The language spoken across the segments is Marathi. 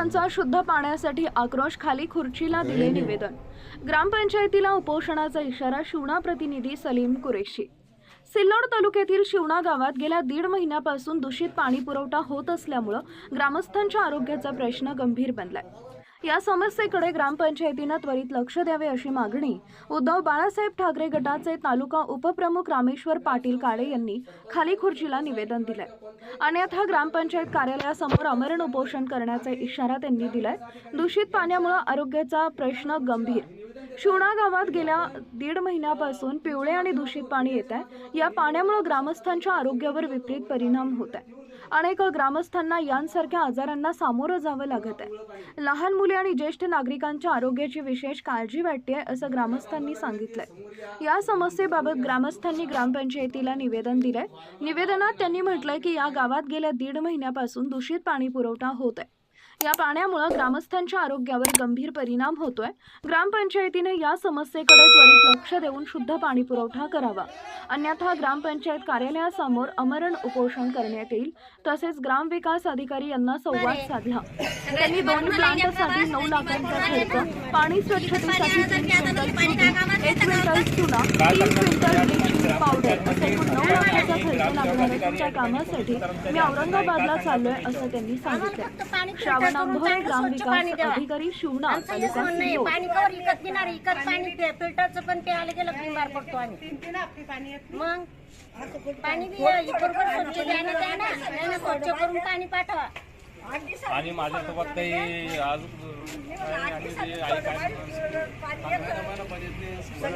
ग्रामस्थांचा शुद्ध पाण्यासाठी आक्रोश खाली खुर्चीला दिले निवेदन. ग्रामपंचायतीला उपोषणाचा इशारा शिवणा प्रतिनिधी सलीम कुरेशी. सिल्लोड तालुक्यातील शिवणा गावात गेल्या दीड महिन्यापासून दूषित पाणी पुरवठा होत असल्यामुळं ग्रामस्थांच्या आरोग्याचा प्रश्न गंभीर बनलाय. या समस्येकडे ग्रामपंचायतीनं त्वरित लक्ष द्यावे अशी मागणी उद्धव बाळासाहेब ठाकरे गटाचे तालुका उपप्रमुख रामेश्वर पाटील काळे यांनी खाली खुर्चीला निवेदन दिलंय. अन्यथा ग्रामपंचायत कार्यालयासमोर अमरण उपोषण करण्याचा इशारा त्यांनी दिलाय. दूषित पाण्यामुळे आरोग्याचा प्रश्न गंभीर. शिवणा गावात गेल्या दीड महिन्यापासून पिवळे आणि दूषित पाणी येत आहे या पाण्यामुळे ग्रामस्थांच्या आरोग्यावर विपरीत परिणाम होत आहे अनेक ग्रामस्थांना यांसारख्या आजारांना सामोरं जावं लागत आहे. लहान मुले आणि ज्येष्ठ नागरिकांच्या आरोग्याची विशेष काळजी वाटते असं ग्रामस्थांनी सांगितलंय. या समस्येबाबत ग्रामस्थांनी ग्रामपंचायतीला निवेदन दिलंय. निवेदनात त्यांनी म्हटलंय की या गावात गेल्या दीड महिन्यापासून दूषित पाणी पुरवठा होत आहे. या पाण्यामुळे ग्रामस्थांच्या आरोग्यावर गंभीर परिणाम होतोय. ग्रामपंचायतीने या समस्येकडे त्वरित लक्ष देऊन शुद्ध पाणी पुरवठा करावा. अन्यथा ग्रामपंचायत कार्यालयासमोर अमरण उपोषण करण्यात येईल. तसेच ग्रामविकास अधिकारी यांना संवाद साधला. त्यांनी दोन प्लांटसाठी नऊ लाखांचा खर्च पाणी स्वच्छतेसाठी तीन क्विंटल चुना, तीन क्विंटल ब्लिचिंग पावडर असे एकूण नऊ लाखाचा खर्च लागणार तुमच्या कामासाठी मी औरंगाबादला चाललोय असं त्यांनी सांगितलं. श्रावण अंभोरे ग्रामविकास अधिकारी तालुका सिल्लोड. पाणी कवर विकत घेणार विकत पाणी पे फिल्टरचं पण ते आले गेलं बिमार पडतो आम्ही. मग? पाणी बी बरोबर स्वच्छ द्यायला द्या ना. स्वच्छ करून पाणी पाठवा. आणि माझ्यासोबत काही आज आणि आम्ही जे आहे काय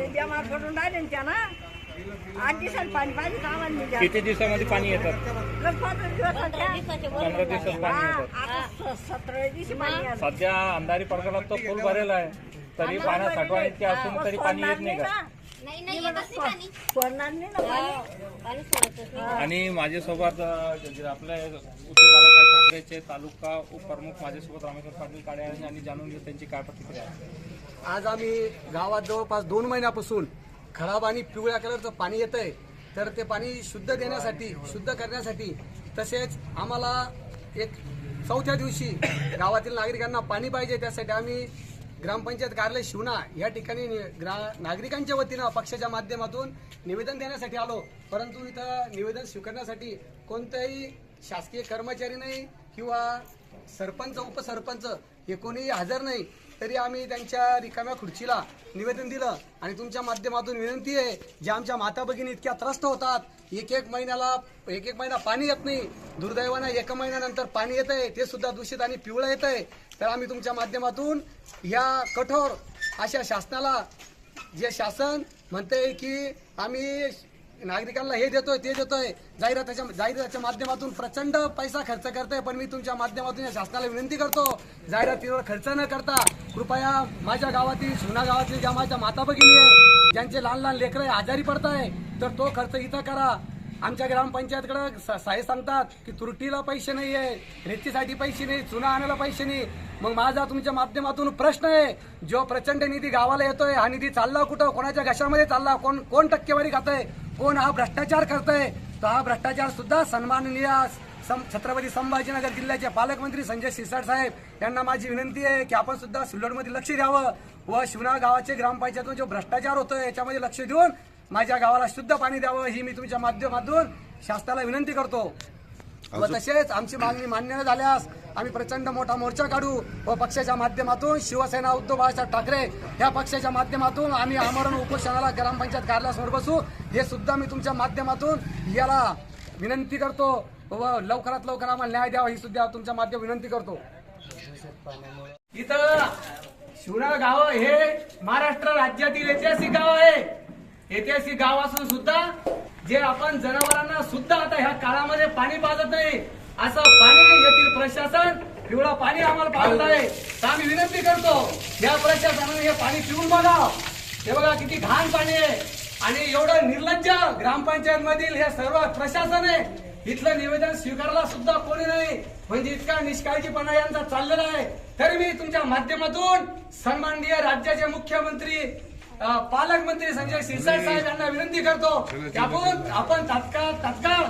बेमार पडून राहिले ना त्यानं आठ दिवसात पाणी पाहिजे सामान किती दिवसामध्ये पाणी येतात पंधरा दिवसात पाणी येतात सतरा दिवशी पाणी आलं. सध्या अंधारी प्रकल्पात तो पूल भरेला आहे. तरी पाण्यात साठवण इतकी असून तरी पाणी येत नाही का? नाही नाही येतच नाही पाणी. सोडणार नाही ना पाणी. पाणी सोडतच नाही. आणि माझ्यासोबत अ, जे आपले ठाकरेचे तालुका उपप्रमुख माझ्यासोबत रामेश्वर पाटील काळे आहेत आणि जाणून घेऊ त्यांची काय प्रतिक्रिया आहे. आज आम्ही गावात जवळपास दोन महिन्यापासून खराब आणि पिवळ्या कलरचं पाणी येत आहे तर ते पाणी शुद्ध देण्यासाठी शुद्ध करण्यासाठी तसेच आम्हाला एक चौथ्या दिवशी गावातील नागरिकांना पाणी पाहिजे त्यासाठी आम्ही ग्रामपंचायत कार्यालय शिवना या ठिकाणी ग्रा नागरिकांच्या वतीनं पक्षाच्या माध्यमातून निवेदन देण्यासाठी आलो. परंतु इथं निवेदन स्वीकारण्यासाठी कोणताही शासकीय कर्मचारी नाही किंवा सरपंच उपसरपंच हे कोणीही हजर नाही. तरी आम्ही त्यांच्या रिकाम्या खुर्चीला निवेदन दिलं आणि तुमच्या माध्यमातून विनंती आहे जे आमच्या माता भगिनी इतक्या त्रस्त होतात एक एक महिन्याला एक एक महिना पाणी येत नाही दुर्दैवानं एका महिन्यानंतर पाणी येत आहे ते सुद्धा दूषित आणि पिवळं येत आहे तर आम्ही तुमच्या माध्यमातून या कठोर अशा शासनाला जे शासन म्हणते की आम्ही नागरिकांना हे देतोय ते देतोय. जाहिराताच्या जाहिराताच्या माध्यमातून प्रचंड पैसा खर्च करतोय पण मी तुमच्या माध्यमातून या शासनाला विनंती करतो. जाहिरातीवर खर्च न करता कृपया माझ्या गावातील शिवना गावातील ज्या माझ्या माता भगिनी आहे ज्यांचे लहान लहान लेकरं आजारी पडताय तर तो खर्च इथं करा. आमच्या ग्रामपंचायतकडं स- साहे सांगतात की तुरटीला पैसे नाही आहे रेतीसाठी पैसे नाही चुना आणायला पैसे नाही. मग माझा तुमच्या माध्यमातून प्रश्न आहे जो प्रचंड निधी गावाला येतोय हा निधी चालला कुठं कोणाच्या घशामध्ये चालला कोण कोण टक्केवारी खातंय कोण हा भ्रष्टाचार करतोय तर हा भ्रष्टाचार सुद्धा सन्माननीय सं- छत्रपती संभाजीनगर जिल्ह्याचे पालकमंत्री संजय सिरसाट साहेब यांना माझी विनंती आहे की आपण सुद्धा सिल्लोडमध्ये लक्ष द्यावं व शिवना गावाचे ग्रामपंचायतून जो भ्रष्टाचार होतोय याच्यामध्ये लक्ष देऊन माझ्या गावाला शुद्ध पाणी द्यावं ही मी तुमच्या माध्यमातून शासनाला विनंती करतो. व तसेच आमची मागणी मान्य न झाल्यास आम्ही प्रचंड मोठा मोर्चा काढू. व पक्षाच्या माध्यमातून शिवसेना उद्धव बाळासाहेब ठाकरे या पक्षाच्या माध्यमातून आम्ही आमरण उपोषणाला ग्रामपंचायत कार्यालयासमोर बसू. हे सुद्धा मी तुमच्या माध्यमातून याला विनंती करतो व लवकरात लवकर आम्हाला न्याय द्यावा ही सुद्धा तुमच्या माध्यम विनंती करतो. इथं शिवणा गाव हे महाराष्ट्र राज्यातील ऐतिहासिक गाव आहे. ऐतिहासिक गाव असून सुद्धा जे आपण जनावरांना सुद्धा आता ह्या काळामध्ये पाणी पाजत नाही असं पाणी येथील प्रशासन. पिवळं पाणी आम्हाला पाजत आहे. तर आम्ही विनंती करतो या प्रशासनाने हे पाणी पिऊन बघा. हे बघा किती घाण पाणी आहे. आणि एवढं निर्लज्ज ग्रामपंचायत मधील हे सर्व प्रशासन आहे इथलं निवेदन स्वीकारला सुद्धा कोणी नाही. म्हणजे इतका निष्काळजीपणा यांचा चाललेला आहे. तरी मी तुमच्या माध्यमातून सन्माननीय राज्याचे मुख्यमंत्री पालकमंत्री संजय सिरसाट साहेब यांना विनंती करतो आपण तात्काळ तात्काळ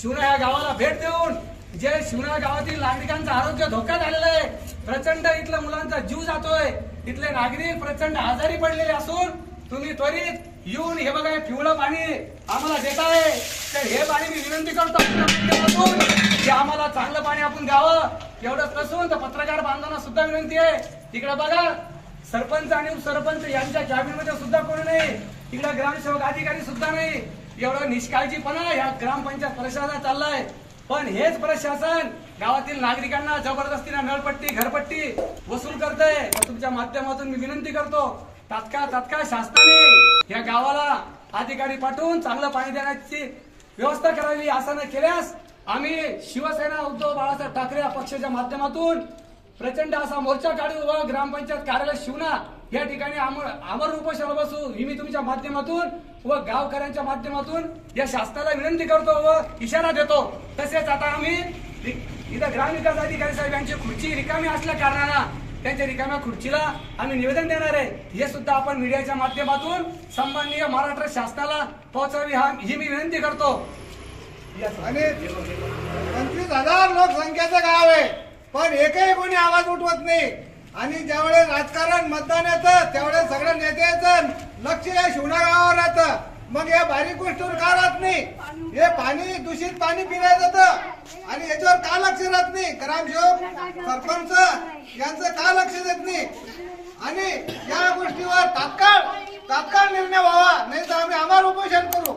शिवना या गावाला भेट देऊन जे शिवना गावातील नागरिकांचं आरोग्य धोक्यात आलेलं आहे प्रचंड इथल्या मुलांचा जीव जातोय. इथले नागरिक प्रचंड आजारी पडलेले असून तुम्ही त्वरित येऊन हे बघा पिवळं पाणी आम्हाला देताय तर हे पाणी मी विनंती करतो की आम्हाला चांगलं पाणी आपण द्यावं. एवढंच नसून तर पत्रकार बांधवांना सुद्धा विनंती आहे. तिकडे बघा सरपंच आणि उपसरपंच यांच्या कॅबिनमध्ये सुद्धा कोणी नाही. तिकडे ग्रामसेवक अधिकारी सुद्धा नाही. एवढं निष्काळजीपणा या ग्रामपंचायत प्रशासनात चाललाय. पण हेच प्रशासन गावातील नागरिकांना जबरदस्तीने नळपट्टी घरपट्टी वसूल करतय. तुमच्या माध्यमातून मी विनंती करतो तात्काळ तात्काळ शासनाने या गावाला अधिकारी पाठवून चांगलं पाणी देण्याची व्यवस्था करावी असं न केल्यास आम्ही शिवसेना उद्धव बाळासाहेब ठाकरे या पक्षाच्या माध्यमातून प्रचंड असा मोर्चा काढू व ग्रामपंचायत कार्यालय शिवना या ठिकाणी अमर आमरण उपोषणाला बसू. ही मी तुमच्या माध्यमातून व गावकऱ्यांच्या माध्यमातून या शासनाला विनंती करतो व इशारा देतो. तसेच आता आम्ही इथं ग्रामविकास अधिकारी साहेब यांची खुर्ची रिकामी असल्या कारणानं त्यांच्या रिकाम्या खुर्चीला आम्ही निवेदन देणार आहे. हे सुद्धा आपण मीडियाच्या माध्यमातून सन्माननीय महाराष्ट्र शासनाला पोहोचावी. हा ही मी विनंती करतो. आणि पंचवीस हजार लोकसंख्येचं गाव आहे. पण एकही कोणी आवाज उठवत नाही. आणि ज्यावेळेस राजकारण मतदान येतं त्यावेळेस सगळं नेते येतं लक्ष या शिवणा गावावर राहतं मग या बारीक गोष्टीवर का राहत नाही? हे पाणी दूषित पाणी पिलं जातं. आणि याच्यावर का लक्ष राहत नाही? ग्रामसेवक सरपंच यांचं का लक्ष देत नाही? आणि या गोष्टीवर तात्काळ तात्काळ निर्णय व्हावा. नाही तर आम्ही आम्हाला उपोषण करू.